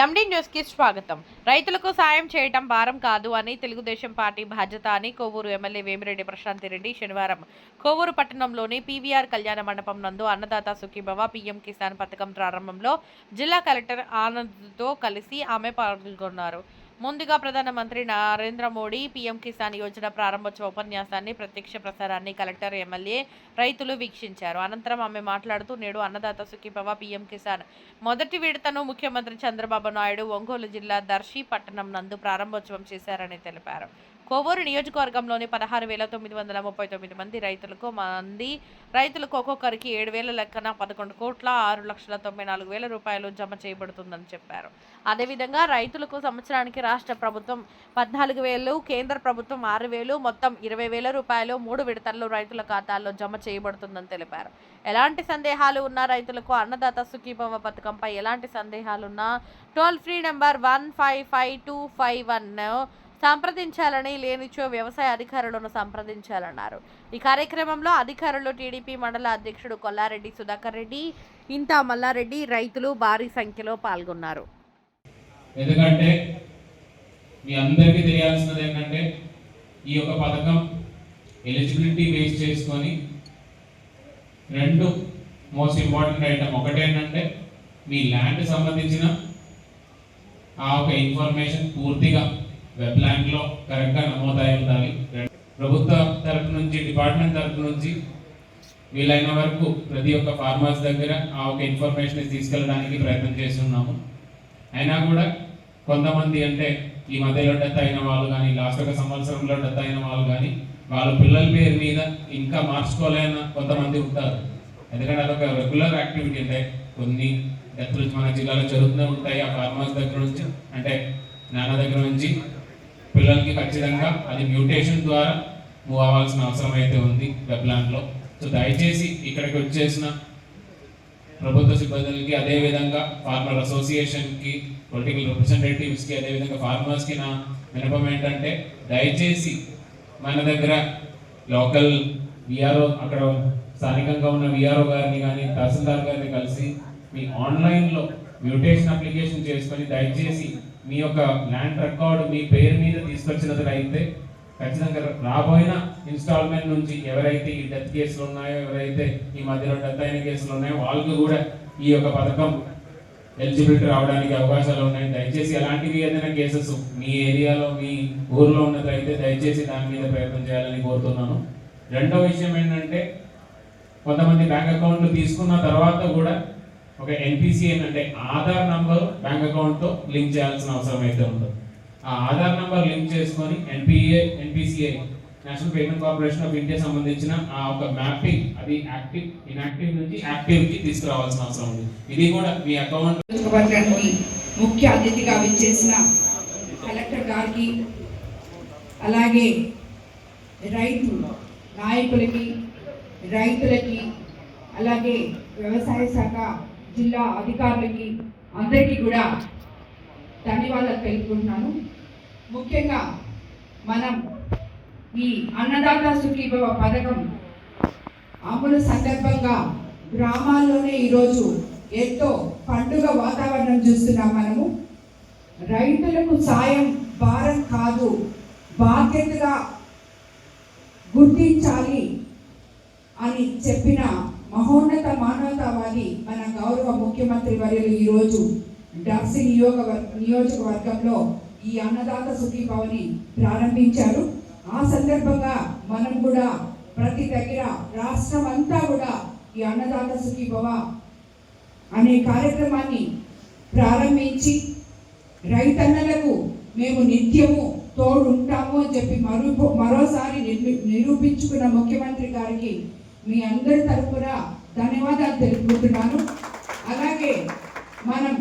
ఎండి న్యూస్కి స్వాగతం. రైతులకు సాయం చేయటం భారం కాదు అని తెలుగుదేశం పార్టీ బాధ్యత అని కోవూరు ఎమ్మెల్యే వేమిరెడ్డి ప్రశాంత్ రెడ్డి శనివారం కోవూరు పట్టణంలోని పీవీఆర్ కళ్యాణ మండపం నందు అన్నదాత సుఖీభవ పీఎం కిసాన్ పథకం ప్రారంభంలో జిల్లా కలెక్టర్ ఆనంద్తో కలిసి ఆమె పాల్గొన్నారు. ముందుగా ప్రధానమంత్రి నరేంద్ర మోడీ పీఎం కిసాన్ యోజన ప్రారంభోత్సవ ఉపన్యాసాన్ని ప్రత్యక్ష ప్రసారాన్ని కలెక్టర్ ఎమ్మెల్యే రైతులు వీక్షించారు. అనంతరం ఆమె మాట్లాడుతూ నేడు అన్నదాత సుఖీభవ పీఎం కిసాన్. మొదటి విడతను ముఖ్యమంత్రి చంద్రబాబు నాయుడు ఒంగోలు జిల్లా దర్శి పట్టణం నందు ప్రారంభోత్సవం చేశారని తెలిపారు. కోవూరు నియోజకవర్గంలోని పదహారు వేల తొమ్మిది వందల ముప్పై తొమ్మిది మంది రైతులకు మంది రైతులకు ఒక్కొక్కరికి ఏడు వేల లెక్కన పదకొండు కోట్ల ఆరు లక్షల తొంభై నాలుగు వేల రూపాయలు జమ చేయబడుతుందని చెప్పారు. అదేవిధంగా రైతులకు సంవత్సరానికి రాష్ట్ర ప్రభుత్వం పద్నాలుగు వేలు కేంద్ర ప్రభుత్వం ఆరు వేలు మొత్తం ఇరవై వేల రూపాయలు మూడు విడతల్లో రైతుల ఖాతాల్లో జమ చేయబడుతుందని తెలిపారు. ఎలాంటి సందేహాలు ఉన్న రైతులకు అన్నదాత సుఖీభవ పథకంపై ఎలాంటి సందేహాలున్నా toll free number one five five two five one సంప్రదించాలని లేనిచో వ్యవసాయ అధికారులను సంప్రదించాలన్నారు. ఈ కార్యక్రమంలో అధికారులు టీడీపీ మండల అధ్యక్షుడు కొల్లారెడ్డి సుధాకర్ రెడ్డి ఇంతా మల్లారెడ్డి రైతులు భారీ సంఖ్యలో పాల్గొన్నారు. ఎందుకంటే మీ అందరికీ తెలియాల్సినది ఏంటంటే ఈ యొక్క పథకం ఎలిజిబిలిటీ బేస్ చేసుకొని రెండు మోస్ట్ ఇంపార్టెంట్ ఐటమ్. ఒకటి ఏంటంటే మీ ల్యాండ్ సంబంధించిన ఆ ఒక ఇన్ఫర్మేషన్ పూర్తిగా వెబ్ ల్యాండ్లో కరెక్ట్గా నమోదై ఉండాలి. ప్రభుత్వ తరపు నుంచి డిపార్ట్మెంట్ తరపు నుంచి వీలైన వరకు ప్రతి ఒక్క ఫార్మర్స్ దగ్గర ఆ ఒక ఇన్ఫర్మేషన్ తీసుకెళ్ళడానికి ప్రయత్నం చేస్తున్నాము. అయినా కూడా కొంతమంది అంటే ఈ మధ్యలో డెత్ అయిన వాళ్ళు కానీ లాస్ట్ ఒక సంవత్సరంలో డెత్ అయిన వాళ్ళు కానీ వాళ్ళ పిల్లల పేరు మీద ఇంకా మార్చుకోలేన కొంతమంది ఉంటారు. ఎందుకంటే అదొక రెగ్యులర్ యాక్టివిటీ అంటే కొన్ని డెత్లు మన జిల్లాలో జరుగుతూనే ఉంటాయి. ఆ ఫార్మర్స్ దగ్గర నుంచి అంటే నాన్న దగ్గర నుంచి పిల్లలకి ఖచ్చితంగా అది మ్యూటేషన్ ద్వారా మూవ్ అవ్వాల్సిన అవసరం అయితే ఉంది వెబ్లాండ్లో సో దయచేసి ఇక్కడికి వచ్చేసిన ప్రభుత్వ సిబ్బందులకి అదే విధంగా ఫార్మర్ అసోసియేషన్కి పొలిటికల్ రిప్రజెంటేటివ్స్కి అదేవిధంగా అదే విధంగా నా వినపం ఏంటంటే దయచేసి మన దగ్గర లోకల్ విఆర్ఓ అక్కడ స్థానికంగా ఉన్న విఆర్ఓ గారిని కానీ తహసీల్దార్ గారిని కలిసి మీ ఆన్లైన్లో మ్యూటేషన్ అప్లికేషన్ చేసుకొని దయచేసి మీ యొక్క ల్యాండ్ రికార్డు మీ పేరు మీద తీసుకొచ్చినట్లయితే ఖచ్చితంగా రాబోయిన ఇన్స్టాల్మెంట్ నుంచి ఎవరైతే ఈ డెత్ కేసులు ఉన్నాయో ఎవరైతే ఈ మధ్యలో డెత్ అయిన కేసులు ఉన్నాయో వాళ్ళకు కూడా ఈ యొక్క పథకం ఎలిజిబిలిటీ రావడానికి అవకాశాలు ఉన్నాయి. దయచేసి ఎలాంటివి ఏదైనా కేసెస్ మీ ఏరియాలో మీ ఊర్లో ఉన్నట్లయితే దయచేసి దాని మీద ప్రయత్నం చేయాలని కోరుతున్నాను. రెండో విషయం ఏంటంటే కొంతమంది బ్యాంక్ అకౌంట్లు తీసుకున్న తర్వాత కూడా ఒక ఎన్పిసిఎన్ అంటే ఆధార్ నంబర్ బ్యాంక్ అకౌంట్తో లింక్ చేయాల్సిన అవసరం అయితే ఉంటుంది ఆ ఆధార్ నంబర్ లింక్ చేసుకొని NPA NPCI national payment corporation of India సంబంధించిన ఆ ఒక మ్యాపింగ్ అది యాక్టివ్ ఇన్యాక్టివ్ నుంచి యాక్టివ్కి తీసుకురావాల్సిన అవసరం ఉంది. ఇది కూడా మీ అకౌంట్ ముఖ్య అతిథిగా విచ్చేసిన కలెక్టర్ గారికి అలాగే రైతు నాయకులకి రైతులకి అలాగే వ్యవసాయ శాఖ జిల్లా అధికారులకి అందరికీ కూడా ధన్యవాదాలు తెలుపుకుంటున్నాను. ముఖ్యంగా మనం ఈ అన్నదాత సుఖీభవ పథకం అమలు సందర్భంగా గ్రామాల్లోనే ఈరోజు ఎంతో పండుగ వాతావరణం చూస్తున్నాం మనము. రైతులకు సాయం భారం కాదు బాధ్యతగా గుర్తించాలి అని చెప్పిన మహోన్నత మానవతావాది ముఖ్యమంత్రి వర్యులు ఈరోజు డర్సి నియోగ నియోజకవర్గంలో ఈ అన్నదాత సుఖీభవని ప్రారంభించారు. ఆ సందర్భంగా మనం కూడా ప్రతి దగ్గర రాష్ట్రం అంతా కూడా ఈ అన్నదాత సుఖీభవ అనే కార్యక్రమాన్ని ప్రారంభించి రైతన్నలకు మేము నిత్యము తోడుంటాము అని చెప్పి మరో మరోసారి నిర్మి- నిరూపించుకున్న ముఖ్యమంత్రి గారికి మీ అందరి తరఫున ధన్యవాదాలు తెలుపుకుంటున్నాను. అలాగే మనం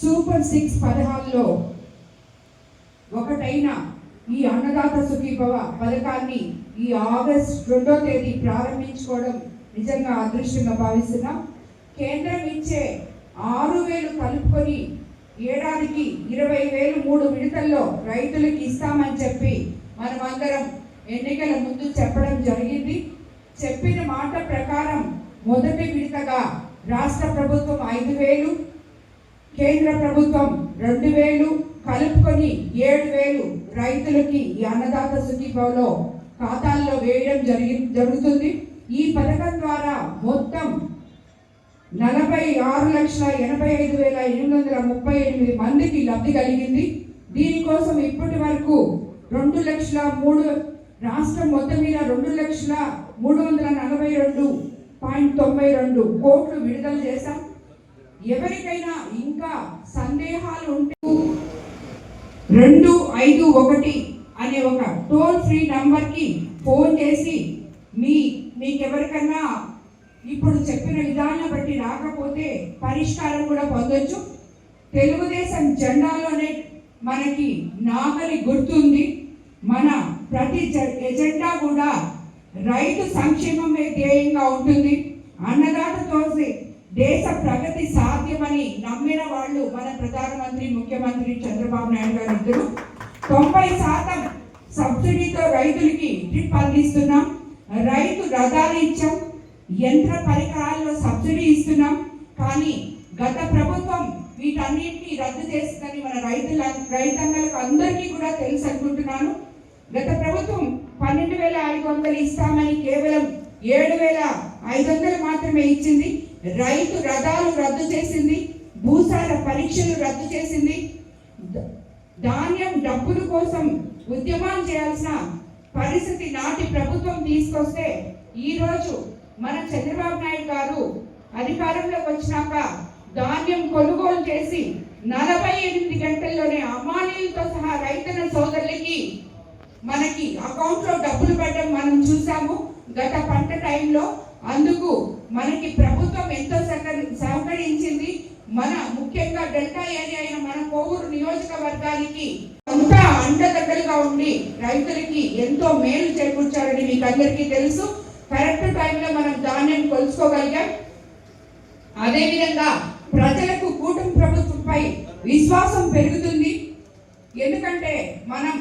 సూపర్ సిక్స్ పథకాల్లో ఒకటైన ఈ అన్నదాత సుఖీభవ పథకాన్ని ఈ ఆగస్ట్ రెండో తేదీ ప్రారంభించుకోవడం నిజంగా అదృష్టంగా భావిస్తున్నాం. కేంద్రం ఇచ్చే ఆరు వేలు కలుపుకొని ఏడాదికి ఇరవై వేలు మూడు విడతల్లో రైతులకు ఇస్తామని చెప్పి మనమందరం ఎన్నికల ముందు చెప్పడం జరిగింది. చెప్పిన మాట ప్రకారం మొదటి విడతగా రాష్ట్ర ప్రభుత్వం ఐదు వేలు కేంద్ర ప్రభుత్వం రెండు వేలు కలుపుకొని ఏడు వేలు రైతులకి ఈ అన్నదాత సుఖీభావలో ఖాతాల్లో వేయడం జరిగి జరుగుతుంది. ఈ పథకం ద్వారా మొత్తం నలభై ఆరు లక్షల ఎనభై ఐదు వేల ఎనిమిది వందల ముప్పై ఎనిమిది మందికి లబ్ధి కలిగింది. దీనికోసం ఇప్పటి వరకు రెండు లక్షల మూడు రాష్ట్రం మొత్తం మీద రెండు లక్షల మూడు వందల నలభై రెండు పాయింట్ తొంభై రెండు కోట్లు విడుదల చేశాం. ఎవరికైనా ఇంకా సందేహాలు ఉంటే రెండు ఐదు ఒకటి అనే ఒక టోల్ ఫ్రీ నంబర్కి ఫోన్ చేసి మీ మీకెవరికన్నా ఇప్పుడు చెప్పిన విధానం బట్టి రాకపోతే పరిష్కారం కూడా పొందొచ్చు. తెలుగుదేశం జెండాలోనే మనకి నాగలి గుర్తుంది. మన ప్రతి జ- ఎజెండా కూడా రైతు సంక్షేమమే ధ్యేయంగా ఉంటుంది. అన్నదాతతో దేశ ప్రగతి సాధ్యమని నమ్మిన వాళ్ళు మన ప్రధానమంత్రి ముఖ్యమంత్రి చంద్రబాబు నాయుడు గారు ఇద్దరు. తొంభై శాతం సబ్సిడీతో రైతులకి డ్రిప్ అందిస్తున్నాం. రైతు రథాలు ఇచ్చాం. యంత్ర పరికరాల్లో సబ్సిడీ ఇస్తున్నాం. కానీ గత ప్రభుత్వం వీటన్నిటిని రద్దు చేస్తుందని మన రైతుల రైతాంగాలకు అందరికీ కూడా తెలుసు అనుకుంటున్నాను. గత ప్రభుత్వం పన్నెండు వేల ఐదు వందలు ఇస్తామని కేవలం ఏడు వేల ఐదు వందలు మాత్రమే ఇచ్చింది. రైతు రథాలు రద్దు చేసింది. భూసార పరీక్షలు రద్దు చేసింది. ధాన్యం డబ్బుల కోసం ఉద్యమాలు చేయాల్సిన పరిస్థితి నాటి ప్రభుత్వం తీసుకొస్తే ఈరోజు మన చంద్రబాబు నాయుడు గారు అధికారంలోకి వచ్చినాక ధాన్యం కొనుగోలు చేసి నలభై ఎనిమిది గంటల్లోనే అమానీయులతో సహా రైతుల సోదరులకి మనకి అకౌంట్లో డబ్బులు పడడం మనం చూసాము. గత పంట టైంలో అందుకు మనకి ప్రభుత్వం ఎంతో సహకరించింది. మన ముఖ్యంగా డెల్టా ఏరియా అయిన మన కోవూరు నియోజకవర్గానికి అంతా అండదండలుగా ఉండి రైతులకి ఎంతో మేలు చేకూర్చారని మీకు అందరికీ తెలుసు. కరెక్ట్ టైంలో మనం ధాన్యం కొలుసుకోగలిగాం. అదేవిధంగా ప్రజలకు కూటమి ప్రభుత్వంపై విశ్వాసం పెరుగుతుంది. ఎందుకంటే మనం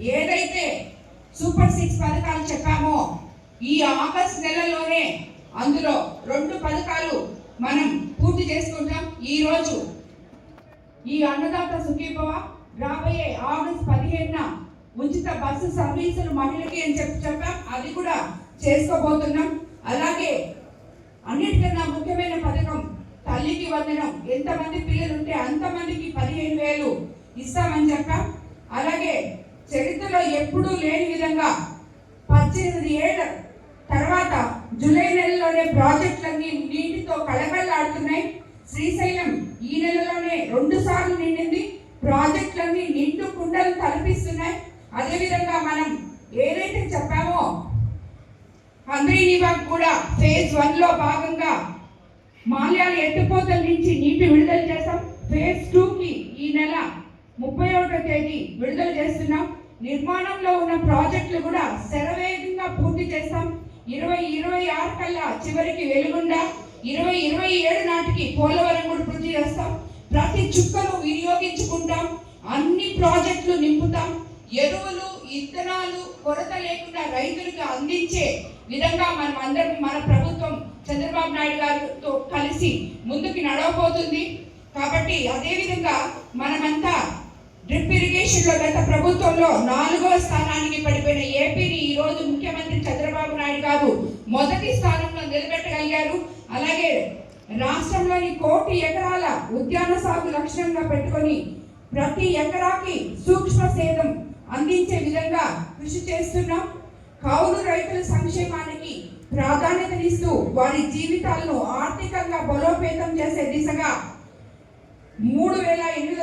ఏదైతే సూపర్ సిక్స్ పథకాలు చెప్పామో ఈ ఆగస్ట్ నెలలోనే అందులో రెండు పథకాలు మనం పూర్తి చేసుకుంటాం. ఈరోజు ఈ అన్నదాత సుఖీభవ రాబోయే ఆగస్ట్ పదిహేనున ఉచిత బస్సు సర్వీసులు మహిళకి అని చెప్పి చెప్పాం. అది కూడా చేసుకోబోతున్నాం. అలాగే అన్నిటికన్నా ముఖ్యమైన పథకం తల్లికి వందనం. ఎంతమంది పిల్లలు ఉంటే అంతమందికి పదిహేను వేలు ఇస్తామని చెప్పాం. అలాగే చరిత్రలో ఎప్పుడూ లేని విధంగా పద్దెనిమిది ఏళ్ళ తర్వాత జూలై నెలలోనే ప్రాజెక్టులన్నీ నీటితో కళకళలాడుతున్నాయి. శ్రీశైలం ఈ నెలలోనే రెండు సార్లు నిండింది. ప్రాజెక్టులన్నీ నిండు కుండలు తలపిస్తున్నాయి. అదేవిధంగా మనం ఏదైతే చెప్పామో హంద్రీనివాగ్ కూడా ఫేజ్ వన్లో భాగంగా మాల్యాల ఎత్తిపోతల నుంచి నీటి విడుదల చేస్తాం ఫేజ్ టూకి ఈ నెల ముప్పై ఒకటో తేదీ విడుదల చేస్తున్నాం. నిర్మాణంలో ఉన్న ప్రాజెక్టులు కూడా శరవేగంగా పూర్తి చేస్తాం. ఇరవై ఇరవై ఆరు కల్లా చివరికి వెలుగుండ. ఇరవై ఇరవై ఏడు నాటికి పోలవరం కూడా పూర్తి చేస్తాం. ప్రతి చుక్కను వినియోగించుకుంటాం. అన్ని ప్రాజెక్టులు నింపుతాం. ఎరువులు ఇత్తనాలు కొరత లేకుండా రైతులకు అందించే విధంగా మనం అందరం మన ప్రభుత్వం చంద్రబాబు నాయుడు గారితో కలిసి ముందుకు నడవబోతుంది. కాబట్టి అదేవిధంగా మనమంతా డ్రిప్ ఇరిగేషన్లో గత ప్రభుత్వంలో నాలుగవ స్థానానికి పడిపోయిన ఏపీని ఈ రోజు ముఖ్యమంత్రి చంద్రబాబు నాయుడు గారు మొదటి స్థానంలో నిలబెట్టగలిగారు. అలాగే రాష్ట్రంలోని కోటి ఎకరాల ఉద్యాన సాగు లక్ష్యంగా పెట్టుకొని ప్రతి ఎకరాకి సూక్ష్మ సేదం అందించే విధంగా కృషి చేస్తున్నాం. కౌలు రైతుల సంక్షేమానికి ప్రాధాన్యతనిస్తూ వారి జీవితాలను ఆర్థికంగా బలోపేతం చేసే దిశగా మూడు వేల ఎనిమిది